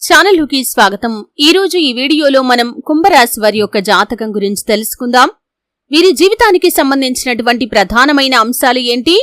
ఛానల్కి స్వాగతం. ఈరోజు ఈ వీడియోలో మనం కుంభరాశి వారి యొక్క జాతకం గురించి తెలుసుకుందాం. వీరి జీవితానికి సంబంధించినటువంటి ప్రధానమైన అంశాలు ఏంటి?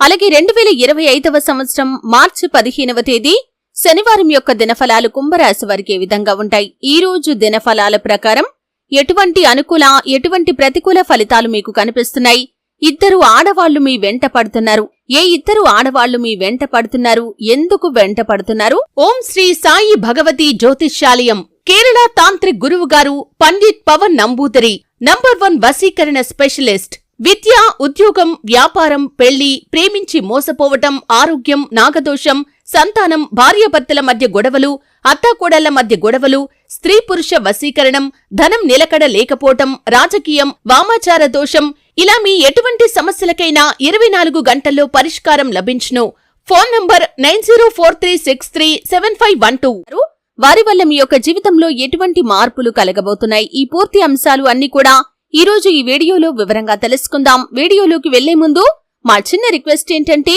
అలాగే రెండు వేల ఇరవై ఐదవ సంవత్సరం మార్చి పదిహేనవ తేదీ శనివారం యొక్క దినఫలాలు కుంభరాశి వారికి ఏ విధంగా ఉంటాయి? ఈ రోజు దినఫలాల ప్రకారం ఎటువంటి అనుకూల ఎటువంటి ప్రతికూల ఫలితాలు మీకు కనిపిస్తున్నాయి? ఇద్దరు ఆడవాళ్ళు మీ వెంట పడుతున్నారు. ఏ ఇద్దరు ఆడవాళ్ళు మీ వెంట పడుతున్నారు? ఎందుకు వెంట పడుతున్నారు? ఓం శ్రీ సాయి భగవతి జ్యోతిష్యాలయం కేరళ తాంత్రిక్ గురువు గారు పండిత్ పవన్ నంబూదరి నంబర్ వన్ వసీకరణ స్పెషలిస్ట్ విద్య ఉద్యోగం వ్యాపారం పెళ్ళి ప్రేమించి మోసపోవటం ఆరోగ్యం నాగదోషం సంతానం భార్యాభర్తల మధ్య గొడవలు అత్తాకోడళ్ళ మధ్య గొడవలు స్త్రీ పురుష వశీకరణం ధనం నిలకడ లేకపోవటం రాజకీయం వామాచార దోషం ఇలా మీ ఎటువంటి సమస్యలకైనా ఇరవై నాలుగు గంటల్లో పరిష్కారం లభించును. Phone number nine zero four three six three seven five one two. వారి వల్ల మీ యొక్క జీవితంలో ఎటువంటి మార్పులు కలగబోతున్నాయి? ఈ పూర్తి అంశాలు అన్ని కూడా ఈ రోజు ఈ వీడియోలో వివరంగా తెలుసుకుందాం. వీడియోలోకి వెళ్ళే ముందు మా చిన్న రిక్వెస్ట్ ఏంటంటే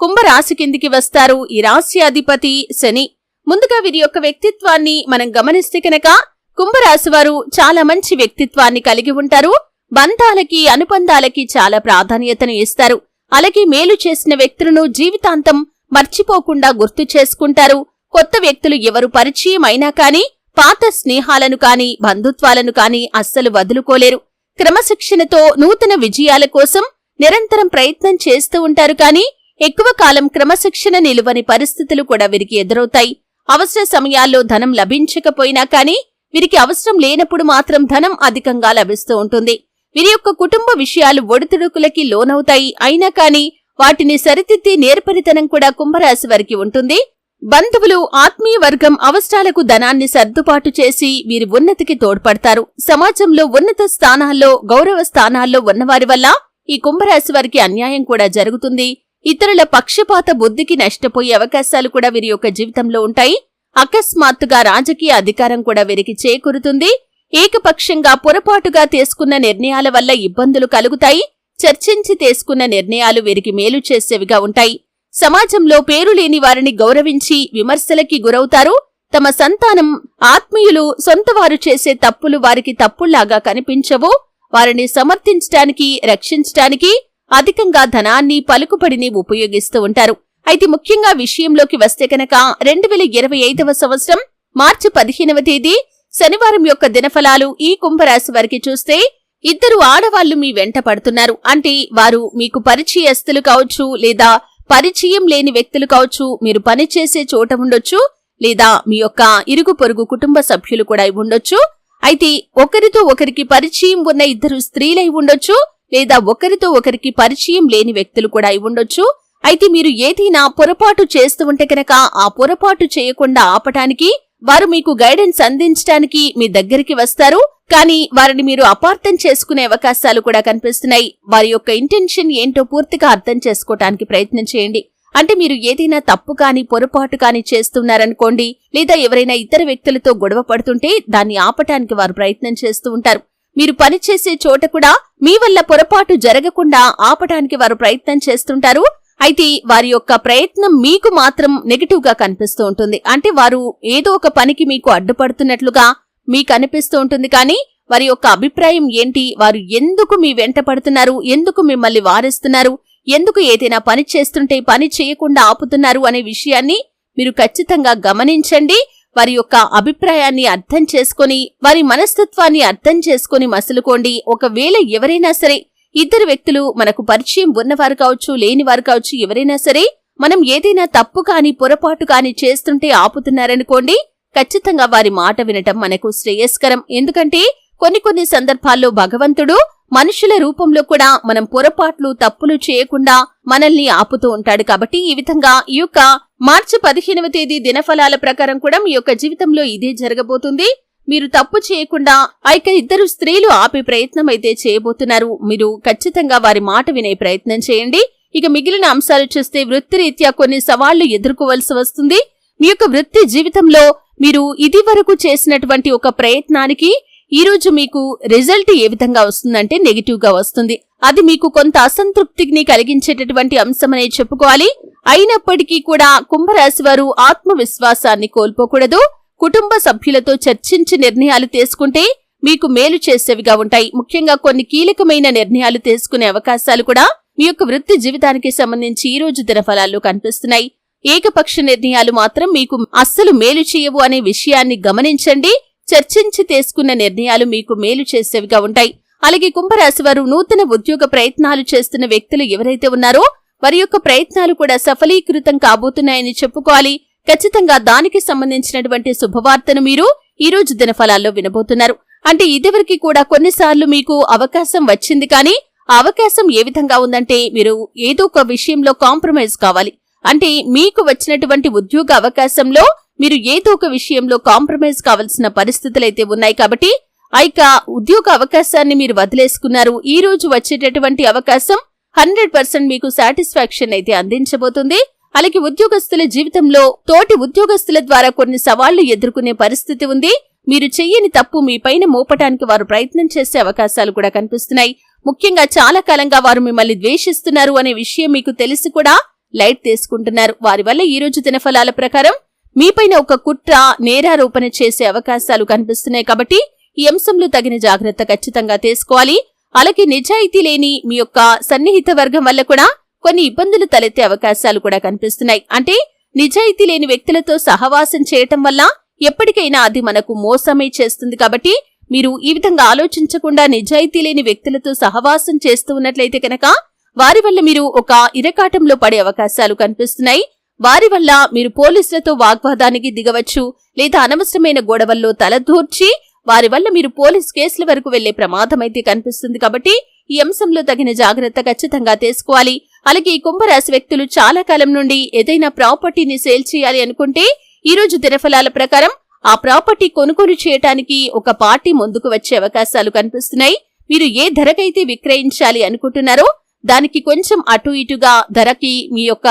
కుంభరాశి కిందికి వస్తారు. ఈ రాశి అధిపతి శని. ముందుగా వీరి యొక్క వ్యక్తిత్వాన్ని మనం గమనిస్తే కనుక కుంభరాశి వారు చాలా మంచి వ్యక్తిత్వాన్ని కలిగి ఉంటారు. బంధాలకి అనుబంధాలకి చాలా ప్రాధాన్యతను ఇస్తారు. అలాగే మేలు చేసిన వ్యక్తులను జీవితాంతం మర్చిపోకుండా గుర్తు చేసుకుంటారు. కొత్త వ్యక్తులు ఎవరు పరిచయం అయినా కాని పాత స్నేహాలను కాని బంధుత్వాలను కాని అస్సలు వదులుకోలేరు. క్రమశిక్షణతో నూతన విజయాల కోసం నిరంతరం ప్రయత్నం చేస్తూ ఉంటారు కానీ ఎక్కువ కాలం క్రమశిక్షణ నిలువని పరిస్థితులు కూడా వీరికి ఎదురవుతాయి. అవసర సమయాల్లో ధనం లభించకపోయినా కానీ వీరికి అవసరం లేనప్పుడు మాత్రం ధనం అధికంగా లభిస్తూ ఉంటుంది. వీరి యొక్క కుటుంబ విషయాలు ఒడిదుడుకులకి లోనవుతాయి. అయినా కాని వాటిని సరిదిద్దే నేర్పరితనం కూడా కుంభరాశి వారికి ఉంటుంది. బంధువులు ఆత్మీయ వర్గం అవసరాలకు ధనాన్ని సర్దుబాటు చేసి వీరి ఉన్నతికి తోడ్పడతారు. సమాజంలో ఉన్నత స్థానాల్లో గౌరవ స్థానాల్లో ఉన్నవారి వల్ల ఈ కుంభరాశి వారికి అన్యాయం కూడా జరుగుతుంది. ఇతరుల పక్షపాత బుద్ధికి నష్టపోయే అవకాశాలు కూడా వీరి యొక్క జీవితంలో ఉంటాయి. అకస్మాత్తుగా రాజకీయ అధికారం కూడా వీరికి చేకూరుతుంది. ఏకపక్షంగా పొరపాటుగా తీసుకున్న నిర్ణయాల వల్ల ఇబ్బందులు కలుగుతాయి. చర్చించి తీసుకున్న నిర్ణయాలు వీరికి మేలు చేసేవిగా ఉంటాయి. సమాజంలో పేరు లేని వారిని గౌరవించి విమర్శలకి గురవుతారు. తమ సంతానం ఆత్మీయులు సొంతవారు చేసే తప్పులు వారికి తప్పుల్లాగా కనిపించవు. వారిని సమర్థించటానికి రక్షించటానికి అధికంగా ధనాన్ని పలుకుబడిని ఉపయోగిస్తూ ఉంటారు. అయితే ముఖ్యంగా విషయంలోకి వస్తే కనుక రెండు వేల ఇరవై ఐదవ సంవత్సరం మార్చి పదిహేనవ తేదీ శనివారం యొక్క దినఫలాలు ఈ కుంభరాశి వారికి చూస్తే ఇద్దరు ఆడవాళ్ళు మీ వెంట పడుతున్నారు. అంటే వారు మీకు పరిచయస్తులు కావచ్చు లేదా పరిచయం లేని వ్యక్తులు కావచ్చు మీరు పనిచేసే చోట ఉండొచ్చు లేదా మీ యొక్క ఇరుగు పొరుగు కుటుంబ సభ్యులు కూడా ఉండొచ్చు. అయితే ఒకరితో ఒకరికి పరిచయం ఉన్న ఇద్దరు స్త్రీలై ఉండొచ్చు లేదా ఒకరితో ఒకరికి పరిచయం లేని వ్యక్తులు కూడా అయి ఉండొచ్చు. అయితే మీరు ఏదైనా పొరపాటు చేస్తూ ఉంటే కనుక ఆ పొరపాటు చేయకుండా ఆపటానికి వారు మీకు గైడెన్స్ అందించడానికి మీ దగ్గరికి వస్తారు. కానీ వారిని మీరు అపార్థం చేసుకునే అవకాశాలు కూడా కనిపిస్తున్నాయి. వారి యొక్క ఇంటెన్షన్ ఏంటో పూర్తిగా అర్థం చేసుకోవటానికి ప్రయత్నం చేయండి. అంటే మీరు ఏదైనా తప్పు కాని పొరపాటు కాని చేస్తున్నారనుకోండి లేదా ఎవరైనా ఇతర వ్యక్తులతో గొడవ పడుతుంటే దాన్ని ఆపటానికి వారు ప్రయత్నం చేస్తూ ఉంటారు. మీరు పనిచేసే చోట కూడా మీ వల్ల పొరపాటు జరగకుండా ఆపటానికి వారు ప్రయత్నం చేస్తుంటారు. అయితే వారి యొక్క ప్రయత్నం మీకు మాత్రం నెగిటివ్గా కనిపిస్తూ ఉంటుంది. అంటే వారు ఏదో ఒక పనికి మీకు అడ్డుపడుతున్నట్లుగా మీకు అనిపిస్తూ ఉంటుంది. కానీ వారి యొక్క అభిప్రాయం ఏంటి? వారు ఎందుకు మీ వెంట పడుతున్నారు? ఎందుకు మిమ్మల్ని వారిస్తున్నారు? ఎందుకు ఏదైనా పని చేస్తుంటే పని చేయకుండా ఆపుతున్నారు అనే విషయాన్ని మీరు ఖచ్చితంగా గమనించండి. వారి యొక్క అభిప్రాయాన్ని అర్థం చేసుకొని వారి మనస్తత్వాన్ని అర్థం చేసుకొని మసులుకోండి. ఒకవేళ ఎవరైనా సరే ఇద్దరు వ్యక్తులు మనకు పరిచయం ఉన్నవారు కావచ్చు లేనివారు కావచ్చు ఎవరైనా సరే మనం ఏదైనా తప్పు కాని పొరపాటు కాని చేస్తుంటే ఆపుతున్నారనుకోండి ఖచ్చితంగా వారి మాట వినటం మనకు శ్రేయస్కరం. ఎందుకంటే కొన్ని కొన్ని సందర్భాల్లో భగవంతుడు మనుషుల రూపంలో కూడా మనం పొరపాట్లు తప్పులు చేయకుండా మనల్ని ఆపుతూ ఉంటాడు. కాబట్టి ఈ విధంగా ఈ యొక్క మార్చి పదిహేనవ తేదీ దినఫలాల ప్రకారం కూడా మీ యొక్క జీవితంలో ఇదే జరగబోతుంది. మీరు తప్పు చేయకుండా ఆ ఇద్దరు స్త్రీలు ఆపే ప్రయత్నం అయితే చేయబోతున్నారు. మీరు ఖచ్చితంగా వారి మాట వినే ప్రయత్నం చేయండి. ఇక మిగిలిన అంశాలు చూస్తే వృత్తిరీత్యా కొన్ని సవాళ్ళు ఎదుర్కోవలసి వస్తుంది. మీ యొక్క వృత్తి జీవితంలో మీరు ఇది వరకు చేసినటువంటి ఒక ప్రయత్నానికి ఈ రోజు మీకు రిజల్ట్ ఏ విధంగా వస్తుందంటే నెగిటివ్గా వస్తుంది. అది మీకు కొంత అసంతృప్తిని కలిగించేటటువంటి అంశమనే చెప్పుకోవాలి. అయినప్పటికీ కూడా కుంభరాశి వారు ఆత్మవిశ్వాసాన్ని కోల్పోకూడదు. కుటుంబ సభ్యులతో చర్చించి నిర్ణయాలు తీసుకుంటే మీకు మేలు చేసేవిగా ఉంటాయి. ముఖ్యంగా కొన్ని కీలకమైన నిర్ణయాలు తీసుకునే అవకాశాలు కూడా మీ యొక్క వృత్తి జీవితానికి సంబంధించి ఈ రోజు దినఫలాల్లో కనిపిస్తున్నాయి. ఏకపక్ష నిర్ణయాలు మాత్రం మీకు అస్సలు మేలు చేయవు అనే విషయాన్ని గమనించండి. చర్చించి తీసుకున్న నిర్ణయాలు మీకు మేలు చేసేవిగా ఉంటాయి. అలాగే కుంభరాశి వారు నూతన ఉద్యోగ ప్రయత్నాలు చేస్తున్న వ్యక్తులు ఎవరైతే ఉన్నారో వారి యొక్క ప్రయత్నాలు కూడా సఫలీకృతం కాబోతున్నాయని చెప్పుకోవాలి. ఖచ్చితంగా దానికి సంబంధించినటువంటి శుభవార్తను మీరు ఈ రోజు దినఫలాల్లో వినబోతున్నారు. అంటే ఇదివరకు కూడా కొన్నిసార్లు మీకు అవకాశం వచ్చింది కానీ అవకాశం ఏ విధంగా ఉందంటే మీరు ఏదో ఒక విషయంలో కాంప్రమైజ్ కావాలి. అంటే మీకు వచ్చినటువంటి ఉద్యోగ అవకాశంలో మీరు ఏదో ఒక విషయంలో కాంప్రమైజ్ కావాల్సిన పరిస్థితులైతే ఉన్నాయి కాబట్టి ఆ ఉద్యోగ అవకాశాన్ని మీరు వదిలేసుకున్నారు. ఈ రోజు వచ్చేటటువంటి అవకాశం హండ్రెడ్ పర్సెంట్ మీకు సాటిస్ఫాక్షన్ అయితే అందించబోతుంది. అలాగే ఉద్యోగస్తుల జీవితంలో తోటి ఉద్యోగస్తుల ద్వారా కొన్ని సవాళ్ళు ఎదుర్కొనే పరిస్థితి ఉంది. మీరు చెయ్యని తప్పు మీ పైన మోపటానికి వారు ప్రయత్నం చేసే అవకాశాలు కూడా కనిపిస్తున్నాయి. ముఖ్యంగా చాలా కాలంగా వారు మిమ్మల్ని ద్వేషిస్తున్నారు అనే విషయం మీకు తెలిసి కూడా లైట్ తీసుకుంటున్నారు. వారి వల్ల ఈ రోజు దినఫలాల ప్రకారం మీపైన ఒక కుట్ర నేరారోపణ చేసే అవకాశాలు కనిపిస్తున్నాయి. కాబట్టి ఈ అంశంలో తగిన జాగ్రత్త ఖచ్చితంగా తీసుకోవాలి. అలాగే నిజాయితీ లేని మీ యొక్క సన్నిహిత వర్గం వల్ల కూడా కొన్ని ఇబ్బందులు తలెత్తే అవకాశాలు కూడా కనిపిస్తున్నాయి. అంటే నిజాయితీ లేని వ్యక్తులతో సహవాసం చేయటం వల్ల ఎప్పటికైనా అది మనకు మోసమే చేస్తుంది కాబట్టి మీరు ఈ విధంగా ఆలోచించకుండా నిజాయితీ లేని వ్యక్తులతో సహవాసం చేస్తూ ఉన్నట్లయితే కనుక వారి వల్ల మీరు ఒక ఇరకాటంలో పడే అవకాశాలు కనిపిస్తున్నాయి. వారి వల్ల మీరు పోలీసులతో వాగ్వాదానికి దిగవచ్చు లేదా అనవసరమైన గొడవల్లో తలదూర్చి వారి వల్ల మీరు పోలీస్ కేసుల వరకు వెళ్ళే ప్రమాదం అయితే కనిపిస్తుంది కాబట్టి ఈ అంశంలో తగిన జాగ్రత్త ఖచ్చితంగా తీసుకోవాలి. అలాగే ఈ కుంభరాశి వ్యక్తులు చాలా కాలం నుండి ఏదైనా ప్రాపర్టీని సేల్ చేయాలి అనుకుంటే ఈ రోజు దినఫలాల ప్రకారం ఆ ప్రాపర్టీ కొనుగోలు చేయటానికి ఒక పార్టీ ముందుకు వచ్చే అవకాశాలు కనిపిస్తున్నాయి. మీరు ఏ ధరకైతే విక్రయించాలి అనుకుంటున్నారో దానికి కొంచెం అటు ఇటుగా ధరకి మీ యొక్క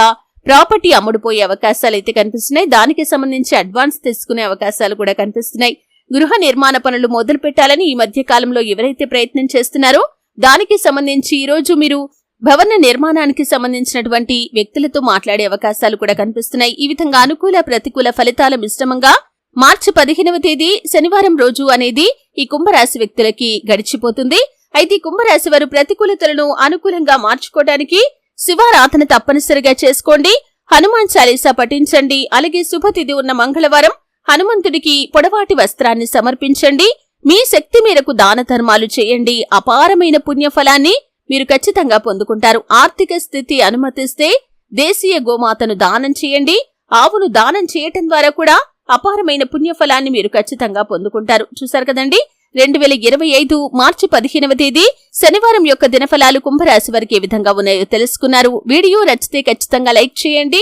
ప్రాపర్టీ అమ్ముడుపోయే అవకాశాలు అయితే కనిపిస్తున్నాయి. దానికి సంబంధించి అడ్వాన్స్ తీసుకునే అవకాశాలు కూడా కనిపిస్తున్నాయి. గృహ నిర్మాణ పనులు మొదలు పెట్టాలని ఈ మధ్య కాలంలో ఎవరైతే ప్రయత్నం చేస్తున్నారో దానికి సంబంధించి ఈ రోజు మీరు భవన నిర్మాణానికి సంబంధించినటువంటి వ్యక్తులతో మాట్లాడే అవకాశాలు కూడా కనిపిస్తున్నాయి. ఈ విధంగా అనుకూల ప్రతికూల ఫలితాల మిశ్రమంగా మార్చి పదిహేనవ తేదీ శనివారం రోజు అనేది ఈ కుంభరాశి వ్యక్తులకి గడిచిపోతుంది. అయితే కుంభరాశి వారు ప్రతికూలతలను అనుకూలంగా మార్చుకోవడానికి శివారాధన తప్పనిసరిగా చేసుకోండి. హనుమాన్ చాలీసా పఠించండి. అలాగే శుభతిథి ఉన్న మంగళవారం హనుమంతుడికి పొడవాటి వస్త్రాన్ని సమర్పించండి. మీ శక్తి మేరకు దాన ధర్మాలు చేయండి. అపారమైన పుణ్యఫలాన్ని మీరు ఖచ్చితంగా పొందుకుంటారు. ఆర్థిక స్థితి అనుమతిస్తే దేశీయ గోమాతను దానం చేయండి. ఆవును దానం చేయటం ద్వారా కూడా అపారమైన పుణ్యఫలాన్ని మీరు ఖచ్చితంగా పొందుకుంటారు. చూసారు కదండి? రెండు వేల ఇరవై ఐదు మార్చి పదిహేనవ తేదీ శనివారం యొక్క దినఫలాలు కుంభరాశి వారికి ఏ విధంగా ఉన్నాయో తెలుసుకున్నారు. వీడియో నచ్చితే ఖచ్చితంగా లైక్ చేయండి.